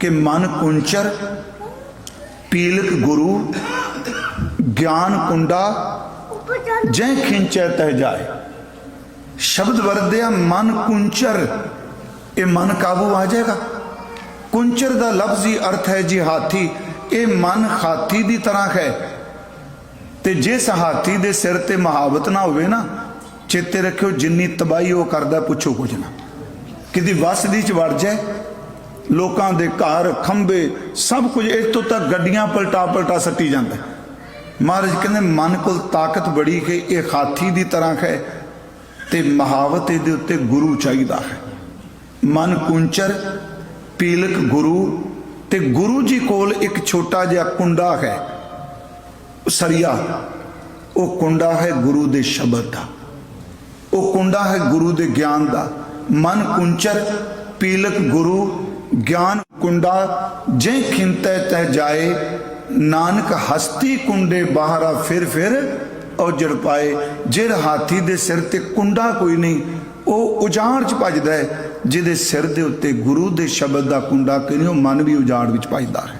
ਕਿ ਮਨ ਕੁੰਚਰ, ਪੀਲਕ ਗੁਰੂ ਗਿਆਨ ਕੁੰਡਾ ਜੈ ਖਿੰਚੈ ਤਹਿ ਜਾਏ। ਸ਼ਬਦ ਵਰਦਿਆ ਮਨ ਕੁੰਚਰ, ਇਹ ਮਨ ਕਾਬੂ ਆ ਜਾਏਗਾ। ਕੁੰਚਰ ਦਾ ਲਫ਼ਜ਼ੀ ਅਰਥ ਹੈ ਜੀ ਹਾਥੀ ਇਹ ਮਨ ਹਾਥੀ ਦੀ ਤਰ੍ਹਾਂ ਹੈ। ਤੇ ਜਿਸ ਹਾਥੀ ਦੇ ਸਿਰ ਤੇ ਮਹਾਵਤ ਨਾ ਹੋਵੇ ਨਾ, ਚੇਤੇ ਰੱਖਿਓ ਜਿੰਨੀ ਤਬਾਈ ਉਹ ਕਰਦਾ ਪੁੱਛੋ ਕੁਝ ਨਾ। ਕਿਦੀ ਵਸ ਦੀ ਚ ਵੜ ਜਾਏ ਲੋਕਾਂ ਦੇ ਘਰ ਖੰਬੇ ਸਭ ਕੁਝ, ਇਸ ਤੋਂ ਤੱਕ ਗੱਡੀਆਂ ਪਲਟਾ ਪਲਟਾ ਸੱਟੀ ਜਾਂਦਾ। ਮਹਾਰਾਜ ਕਹਿੰਦੇ, ਮਨ ਕੋਲ ਤਾਕਤ ਬੜੀ ਕਿ ਇਹ ਹਾਥੀ ਦੀ ਤਰ੍ਹਾਂ ਹੈ ਤੇ ਮਹਾਵਤ ਇਹਦੇ ਉੱਤੇ ਗੁਰੂ ਚਾਹੀਦਾ ਹੈ। ਮਨ ਕੁੰਚਰ, ਪੀਲਕ ਗੁਰੂ ਤੇ ਗੁਰੂ ਜੀ ਕੋਲ ਇੱਕ ਛੋਟਾ ਜਿਹਾ ਕੁੰਡਾ ਹੈ। ਸਰੀਆ, ਉਹ ਕੁੰਡਾ ਹੈ ਗੁਰੂ ਦੇ ਸ਼ਬਦ ਦਾ। ਉਹ ਕੁੰਡਾ ਹੈ ਗੁਰੂ ਦੇ ਗਿਆਨ ਦਾ। ਮਨ ਕੁੰਚਰ, ਪੀਲਕ ਗੁਰੂ ਗਿਆਨ ਕੁੰਡਾ ਜੇ ਖਿੰਤੈ ਤੈ ਜਾਏ, ਨਾਨਕ ਹਸਤੀ ਕੁੰਡੇ ਬਾਹਰਾ ਫਿਰ ਫਿਰ ਔਜੜ ਪਾਏ। ਜਿਰ ਹਾਥੀ ਦੇ ਸਿਰ ਤੇ ਕੁੰਡਾ ਕੋਈ ਨਹੀਂ, ਉਹ ਉਜਾੜ ਚ ਭਜਦਾ ਹੈ। ਜਿਹਦੇ ਸਿਰ ਦੇ ਉੱਤੇ ਗੁਰੂ ਦੇ ਸ਼ਬਦ ਦਾ ਕੁੰਡਾ ਕੋਈ ਉਹ ਮਨ ਵੀ ਉਜਾੜ ਵਿੱਚ ਭਜਦਾ ਹੈ।